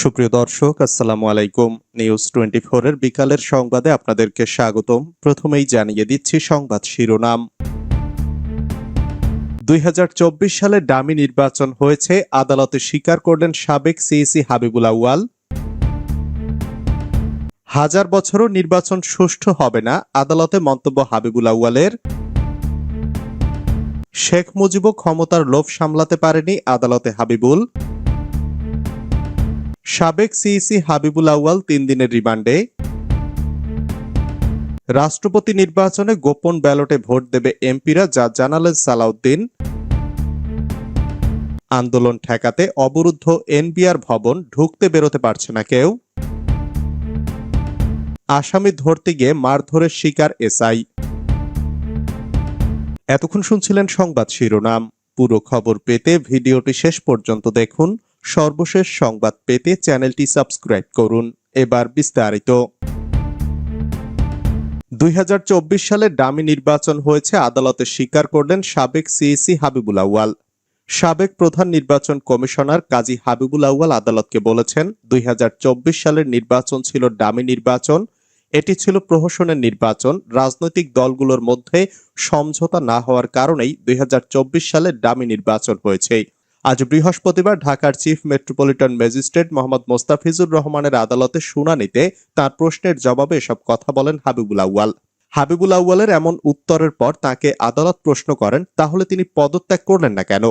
সুপ্রিয় দর্শক, আসসালামু আলাইকুম। নিউজ টোয়েন্টি এর বিকালের সংবাদে আপনাদেরকে স্বাগতম। প্রথমেই জানিয়ে দিচ্ছি সংবাদ শিরোনাম। দুই সালে ডামি নির্বাচন হয়েছে, আদালতে স্বীকার করলেন সাবেক সিইসি হাবিবুল আউয়াল। হাজার বছরও নির্বাচন সুষ্ঠু হবে না, আদালতে মন্তব্য হাবিবুল আউয়ালের। শেখ মুজিবও ক্ষমতার লোভ সামলাতে পারেনি আদালতে হাবিবুল। সাবেক সিইসি হাবিবুল আউয়াল তিন দিনের রিমান্ডে। রাষ্ট্রপতি নির্বাচনে গোপন ব্যালটে ভোট দেবে এমপিরা, যা জানালেন সালাউদ্দিন। আন্দোলন ঠেকাতে অবরুদ্ধ এনবিআর ভবন, ঢুকতে বেরোতে পারছে না কেউ। আসামি ধরতে গিয়ে মারধরের শিকার এসআই। এতক্ষণ শুনছিলেন সংবাদ শিরোনাম। পুরো খবর পেতে ভিডিওটি শেষ পর্যন্ত দেখুন। সর্বশেষ সংবাদ পেতে চ্যানেলটি সাবস্ক্রাইব করুন। এবার বিস্তারিত। দুই হাজার চব্বিশ সালে ডামি নির্বাচন হয়েছে, আদালতে স্বীকার করলেন সাবেক সিইসি হাবিবুল আউয়াল। সাবেক প্রধান নির্বাচন কমিশনার কাজী হাবিবুল আউয়াল আদালতকে বলেছেন, দুই হাজার চব্বিশ সালের নির্বাচন ছিল ডামি নির্বাচন, এটি ছিল প্রহসনের নির্বাচন, রাজনৈতিক দলগুলোর মধ্যে সমঝোতা না হওয়ার কারণেই দুই হাজার চব্বিশ সালে ডামি নির্বাচন হয়েছে। আজ বৃহস্পতিবার ঢাকার chief metropolitan magistrate Mohammad Mustafizur রহমানের আদালতে শুনানিতে তার প্রশ্নের জবাবে এসব কথা বলেন হাবিবুল আউয়াল। হাবিবুল আউয়ালের এমন উত্তরের পর তাকে আদালত প্রশ্ন করেন, তাহলে তিনি পদত্যাগ করলেন না কেন?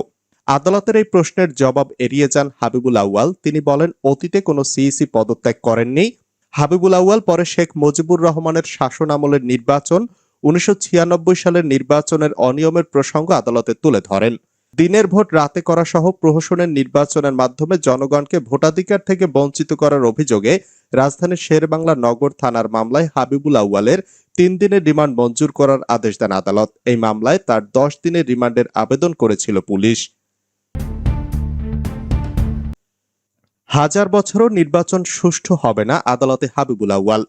আদালতের এই প্রশ্নের জবাব এড়িয়ে যান হাবিবুল আউয়াল। তিনি বলেন, অতীতে কোনো সিইসি পদত্যাগ করেননি। হাবিবুল আউয়াল পরে শেখ মুজিবুর রহমানের শাসন আমলের নির্বাচন, উনিশশো ছিয়ানব্বই সালের নির্বাচনের অনিয়মের প্রসঙ্গ আদালতে তুলে ধরেন। দিনের ভোট রাতে করা সহ প্রহসনের নির্বাচনের মাধ্যমে জনগণকে ভোটাধিকার থেকে বঞ্চিত করার অভিযোগে রাজধানীর শেরবাংলা নগর থানার মামলায় হাবিবুল আউয়ালের তিন দিনের রিমান্ড মঞ্জুর করার আদেশ দেন আদালত। এই মামলায় তার দশ দিনের রিমান্ডের আবেদন করেছিল পুলিশ। হাজার বছরও নির্বাচন সুষ্ঠু হবে না আদালতে হাবিবুল আউয়াল।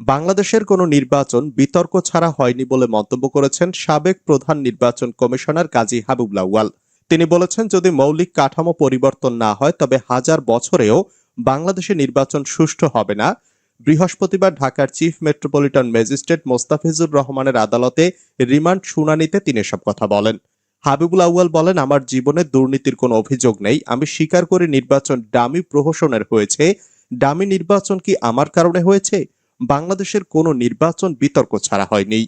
বাংলাদেশের কোনো নির্বাচন বিতর্ক ছাড়া হয়নি বলে মন্তব্য করেছেন সাবেক প্রধান নির্বাচন কমিশনার কাজী হাবিবুল আউয়াল। তিনি বলেছেন, যদি মৌলিক কাঠামো পরিবর্তন না হয়, তবে হাজার বছরেও বাংলাদেশে নির্বাচন সুষ্ঠু হবে না। বৃহস্পতিবার ঢাকার চিফ মেট্রোপলিটন ম্যাজিস্ট্রেট মোস্তাফিজুর রহমানের আদালতে রিমান্ড শুনানিতে তিনি এসব কথা বলেন। হাবিবুল আউয়াল বলেন, আমার জীবনে দুর্নীতির কোনো অভিযোগ নেই। আমি স্বীকার করি নির্বাচন ডামি প্রহসনের হয়েছে। ডামি নির্বাচন কি আমার কারণে হয়েছে? বাংলাদেশের কোনো নির্বাচন বিতর্ক ছাড়া হয়নি।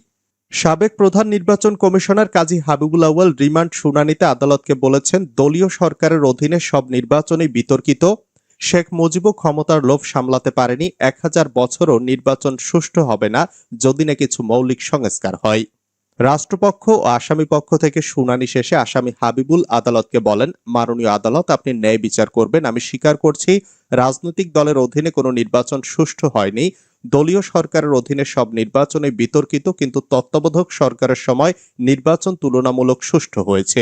সাবেক প্রধান নির্বাচন কমিশনার কাজী হাবিবুল আউয়াল রিমান্ড শুনানিতে আদালতকে বলেছেন, দলীয় সরকারের অধীনে সব নির্বাচনই বিতর্কিত। শেখ মুজিবও ক্ষমতার লোভ সামলাতে পারেনি। এক হাজার বছরও নির্বাচন সুষ্ঠু হবে না, যদি না কিছু মৌলিক সংস্কার হয়। রাষ্ট্রপক্ষ ও আসামি পক্ষ থেকে শুনানি শেষে আসামি হাবিবুল আদালতকে বলেন, মাননীয় আদালত, আপনি ন্যায় বিচার করবেন। আমি স্বীকার করছি, রাজনৈতিক দলের অধীনে কোনো নির্বাচন সুষ্ঠু হয়নি। দলীয় সরকারের অধীনে সব নির্বাচনে বিতর্কিত, কিন্তু তত্ত্বাবধায়ক সরকারের সময় নির্বাচন তুলনামূলক সুষ্ঠু হয়েছে।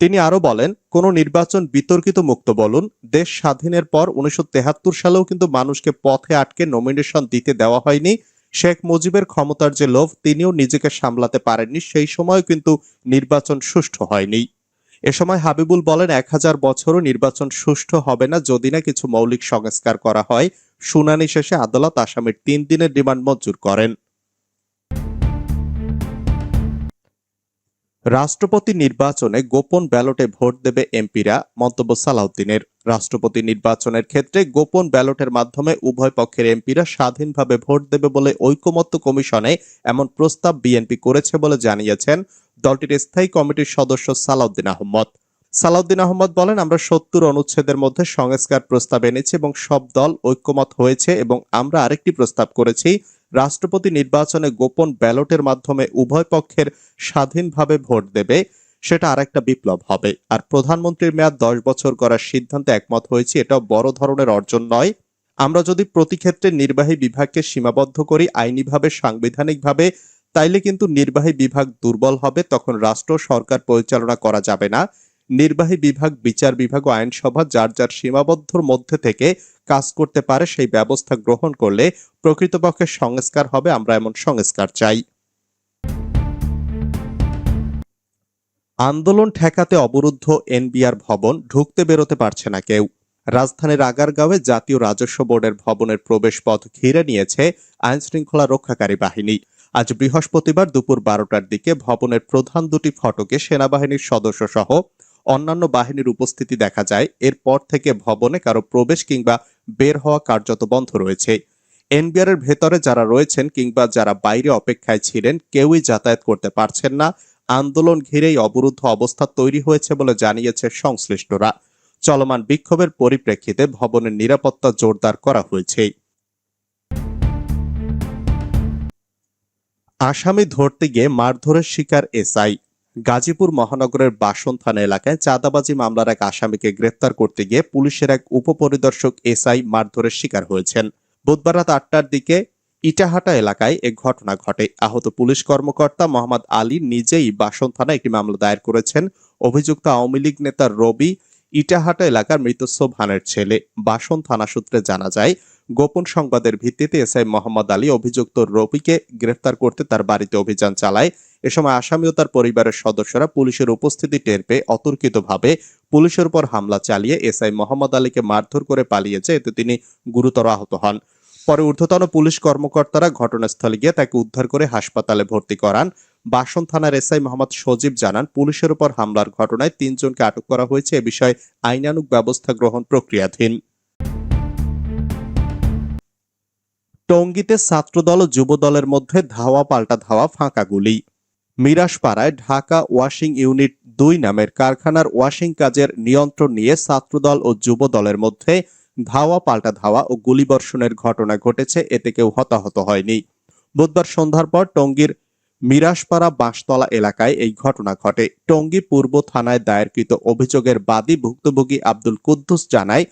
তিনি আরও বলেন, কোন নির্বাচন বিতর্কিত মুক্ত বলুন, দেশ স্বাধীনের পর উনিশশো সালেও কিন্তু মানুষকে পথে আটকে নমিনেশন দিতে দেওয়া হয়নি। শেখ মুজিবের ক্ষমতার যে লোভ, তিনিও নিজেকে সামলাতে পারেননি, সেই সময় কিন্তু নির্বাচন সুষ্ঠু হয়নি। এ সময় হাবিবুল বলেন, এক হাজার বছরও নির্বাচন সুষ্ঠু হবে না যদি না কিছু মৌলিক সংস্কার করা হয়। শুনানি শেষে আদালত আসামির তিন দিনের রিমান্ড মঞ্জুর করেন। রাষ্ট্রপতি নির্বাচনে গোপন ব্যালটে ভোট দেবে এমপিরা, মন্তব্য সালাউদ্দিনের। রাষ্ট্রপতি নির্বাচনের ক্ষেত্রে গোপন ব্যালটের মাধ্যমে উভয় পক্ষের এমপিরা স্বাধীনভাবে ভোট দেবে বলে ঐকমত্য কমিশনে এমন প্রস্তাব বিএনপি করেছে বলে জানিয়েছেন দলটির স্থায়ী কমিটির সদস্য সালাউদ্দিন আহমদ। সালাউদ্দিন আহমদ বলেন, আমরা সত্তর অনুচ্ছেদের মধ্যে সংস্কার প্রস্তাব এনেছি এবং সব দল ঐক্যমত হয়েছে এবং আমরা আরেকটি প্রস্তাব করেছি, রাষ্ট্রপতি নির্বাচনে গোপন ব্যালটের মাধ্যমে উভয় পক্ষের স্বাধীনভাবে ভোট দেবে, সেটা আরেকটা বিপ্লব হবে। আর প্রধানমন্ত্রীর মেয়াদ দশ বছর করার সিদ্ধান্তে একমত হয়েছি, এটাও বড় ধরনের অর্জন নয়। আমরা যদি প্রতি ক্ষেত্রে নির্বাহী বিভাগকে সীমাবদ্ধ করি, আইনিভাবে, সাংবিধানিকভাবে, তাইলে কিন্তু নির্বাহী বিভাগ দুর্বল হবে, তখন রাষ্ট্র সরকার পরিচালনা করা যাবে না। নির্বাহী বিভাগ, বিচার বিভাগ ও আইনসভা যার যার সীমাবদ্ধর মধ্যে থেকে কাজ করতে পারে সেই ব্যবস্থা গ্রহণ করলে প্রকৃতপক্ষে সংস্কার হবে, আমরা এমন সংস্কার চাই। আন্দোলন ঠেকাতে অবরুদ্ধ এনবিআর ভবন, ঢুকতে বেরোতে পারছে না কেউ। রাজধানীর আগারগাঁওয়ে জাতীয় রাজস্ব বোর্ডের ভবনের প্রবেশপথ ঘিরে নিয়েছে আইনশৃঙ্খলা রক্ষাকারী বাহিনী। আজ বৃহস্পতিবার দুপুর বারোটার দিকে ভবনের প্রধান দুটি ফটকে সেনাবাহিনীর সদস্য সহ অন্যান্য বাহিনীর উপস্থিতি দেখা যায়। এরপর থেকে ভবনে কারও প্রবেশ কিংবা বের হওয়া কার্যত বন্ধ রয়েছে। এনবিআর এর ভেতরে যারা রয়েছেন কিংবা যারা বাইরে অপেক্ষায় ছিলেন, কেউই যাতায়াত করতে পারছেন না। আন্দোলন ঘিরেই অবরুদ্ধ অবস্থা তৈরি হয়েছে বলে জানিয়েছে সংশ্লিষ্টরা। চলমান বিক্ষোভের পরিপ্রেক্ষিতে ভবনের নিরাপত্তা জোরদার করা হয়েছে। আসামি ধরতে গিয়ে মারধরের শিকার এসআই। গাজীপুর মহানগরের বাসন থানা এলাকায় চাঁদাবাজি মামলার এক আসামিকে গ্রেফতার করতে গিয়ে পুলিশের এক উপপরিদর্শক এসআই মারধরের শিকার হয়েছেন। বুধবার রাত আটটার দিকে ইটাহাটা এলাকায় এ ঘটনা ঘটে। আহত পুলিশ কর্মকর্তা মোহাম্মদ আলী নিজেই বাসন থানায় একটি মামলা দায়ের করেছেন। অভিযুক্ত আওয়ামী লীগ নেতা রবি ইটাহাটা এলাকার মৃত সোভানের ছেলে। বাসন থানা সূত্রে জানা যায়, গোপন সংবাদের ভিত্তিতে এসআই মোহাম্মদ আলী অভিযুক্ত রবিকে গ্রেফতার করতে তার বাড়িতে অভিযান চালায়। এ সময় আসামি ও তার পরিবারের সদস্যরা পুলিশের উপস্থিতি টের পেয়ে অতর্কিতভাবে পুলিশের উপর হামলা চালিয়ে এসআই মোহাম্মদ আলীকে মারধর করে পালিয়েছে। এতে তিনি গুরুতর আহত হন। পরে ঊর্ধ্বতন পুলিশ কর্মকর্তারা ঘটনাস্থলে গিয়ে তাকে উদ্ধার করে হাসপাতালে ভর্তি করান। বাসন থানার এসআই মোহাম্মদ সজীব জানান, পুলিশের উপর হামলার ঘটনায় তিনজনকে আটক করা হয়েছে। এ বিষয়ে আইনানুগ ব্যবস্থা গ্রহণ প্রক্রিয়াধীন। টঙ্গীতে ছাত্রদল ও যুবদলের মধ্যে ধাওয়া পাল্টা ধাওয়া ফাঁকা গুলি। মিরাশপাড়ায় ঢাকা ওয়াশিং ইউনিট দুই নামের কারখানার ওয়াশিং কাজের নিয়ন্ত্রণ নিয়ে ছাত্রদল ও যুব দলের মধ্যে ধাওয়া পাল্টা ধাওয়া ও গুলিবর্ষণের ঘটনা ঘটেছে, এতে কেউ হতাহত হয়নি। বুধবার সন্ধ্যার পর টঙ্গীর মিরাশপাড়া বাঁশতলা এলাকায় এই ঘটনা ঘটে। টঙ্গী পূর্ব থানায় দায়েরকৃত অভিযোগের বাদী ভুক্তভোগী আব্দুল কুদ্দুস জানায়,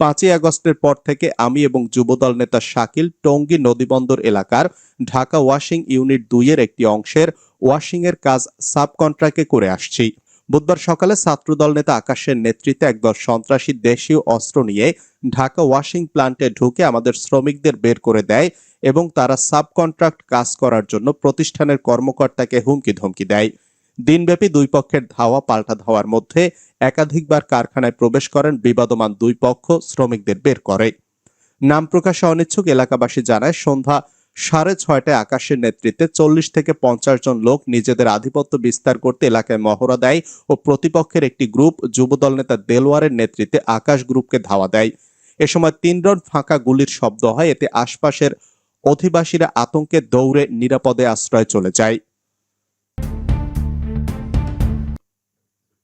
পাঁচই আগস্টের পর থেকে আমি এবং যুবদল নেতা শাকিল টঙ্গী নদীবন্দর এলাকার ঢাকা ওয়াশিং ইউনিট দুইয়ের একটি অংশের ওয়াশিং এর কাজ সাব কন্ট্রাক্টে করে আসছি। বুধবার সকালে ছাত্রদল নেতা আকাশের নেতৃত্বে একদল সন্ত্রাসী দেশীয় অস্ত্র নিয়ে ঢাকা ওয়াশিং প্লান্টে ঢুকে আমাদের শ্রমিকদের বের করে দেয় এবং তারা সাব কন্ট্রাক্ট কাজ করার জন্য প্রতিষ্ঠানের কর্মকর্তাকে হুমকি ধমকি দেয়। দিনব্যাপী দুই পক্ষের ধাওয়া পাল্টা ধাওয়ার মধ্যে একাধিকবার কারখানায় প্রবেশ করেন বিবাদমান দুই পক্ষ শ্রমিকদের বের করে। নাম প্রকাশে অনিচ্ছুক এলাকাবাসী জানায়, সন্ধ্যা সাড়ে ছয়টায় আকাশের নেতৃত্বে চল্লিশ থেকে পঞ্চাশ জন লোক নিজেদের আধিপত্য বিস্তার করতে এলাকায় মহড়া দেয় ও প্রতিপক্ষের একটি গ্রুপ যুবদল নেতা দেলোয়ারের নেতৃত্বে আকাশ গ্রুপকে ধাওয়া দেয়। এ সময় তিন রন ফাঁকা গুলির শব্দ হয়, এতে আশপাশের অধিবাসীরা আতঙ্কে দৌড়ে নিরাপদে আশ্রয় চলে যায়।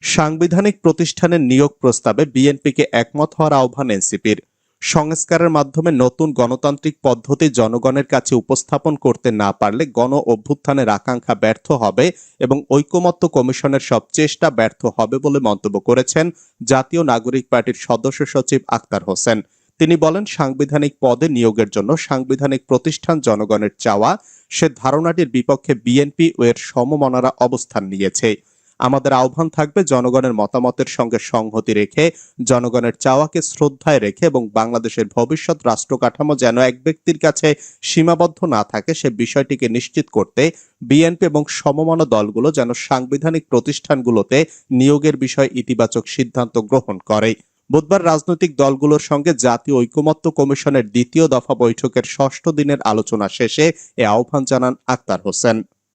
সাংবিধানিক প্রতিষ্ঠানের নিয়োগ প্রস্তাবে বিএনপিকে একমত হওয়ার আহ্বান এনসিপির। সংস্কারের মাধ্যমে নতুন গণতান্ত্রিক পদ্ধতি জনগণের কাছে উপস্থাপন করতে না পারলে গণ অভ্যুত্থানের আকাঙ্ক্ষা ব্যর্থ হবে এবং ঐকমত্য কমিশনের সব চেষ্টা ব্যর্থ হবে বলে মন্তব্য করেছেন জাতীয় নাগরিক পার্টির সদস্য সচিব আক্তার হোসেন। তিনি বলেন, সাংবিধানিক পদে নিয়োগের জন্য সাংবিধানিক প্রতিষ্ঠান জনগণের চাওয়া, সে ধারণাটির বিপক্ষে বিএনপি ও এর সমমনারা অবস্থান নিয়েছে। আমাদের আহ্বান থাকবে জনগণের মতামতের সঙ্গে সংহতি রেখে, জনগণের চাওয়াকে শ্রদ্ধায় রেখে এবং বাংলাদেশের ভবিষ্যৎ রাষ্ট্র কাঠামো যেন এক ব্যক্তির কাছে সীমাবদ্ধ না থাকে, সে বিষয়টিকে নিশ্চিত করতে বিএনপি এবং সমমনা দলগুলো যেন সাংবিধানিক প্রতিষ্ঠানগুলোতে নিয়োগের বিষয়ে ইতিবাচক সিদ্ধান্ত গ্রহণ করে। বুধবার রাজনৈতিক দলগুলোর সঙ্গে জাতীয় ঐকমত্য কমিশনের দ্বিতীয় দফা বৈঠকের ষষ্ঠ দিনের আলোচনা শেষে এ আহ্বান জানান আক্তার হোসেন।